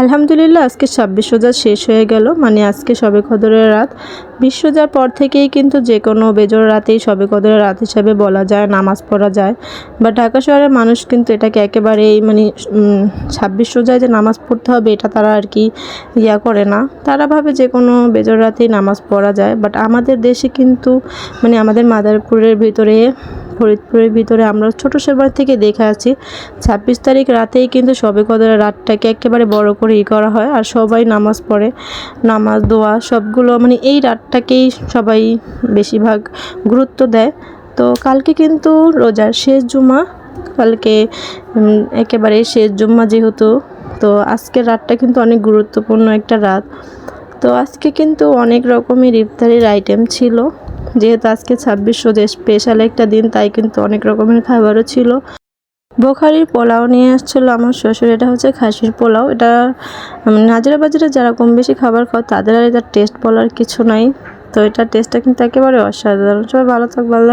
আলহামদুলিল্লাহ, আজকে ছাব্বিশ রোজা শেষ হয়ে গেল। মানে আজকে সবে কদরের রাত। বিশ রোজার পর থেকেই কিন্তু যে কোনো বেজোর রাতেই সবে কদরের রাত হিসাবে বলা যায়, নামাজ পড়া যায়। বা ঢাকা শহরের মানুষ কিন্তু এটাকে একেবারেই মানে ছাব্বিশ রোজায় যে নামাজ পড়তে হবে, এটা তারা আর কি ইয়া করে না। তারা ভাবে যে কোনো বেজোর রাতেই নামাজ পড়া যায়। বাট আমাদের দেশে কিন্তু মানে আমাদের মাদারপুরের ভিতরে ফরিদপুরের ভিতরে আমরা ছোট সেবার থেকে দেখে আছি ছাব্বিশ তারিখ রাতেই কিন্তু সবে কদরের রাতটাকে একেবারে বড় করে ই করা হয় আর সবাই নামাজ পড়ে। নামাজ, দোয়া সবগুলো মানে এই রাতটাকেই সবাই বেশিরভাগ গুরুত্ব দেয়। তো কালকে কিন্তু রোজার শেষ জুমা। কালকে একেবারে শেষ জুম্মা যেহেতু, তো আজকের রাতটা কিন্তু অনেক গুরুত্বপূর্ণ একটা রাত। তো আজকে কিন্তু অনেক রকমের ইফতারির আইটেম ছিল। যেহেতু আজকে ছাব্বিশশো যে স্পেশাল একটা দিন, তাই কিন্তু অনেক রকমের খাবারও ছিল। বোখারির পোলাও নিয়ে আসছিল আমার শ্বশুর, এটা হচ্ছে খাসির পোলাও। এটা নাজিরা বাজারে যারা কম বেশি খাবার খাও তাদের আর এটা টেস্ট বলার কিছু নাই। তো এটা টেস্টটা কিন্তু একেবারে অসাধারণ। সবাই ভালো থাক ভালো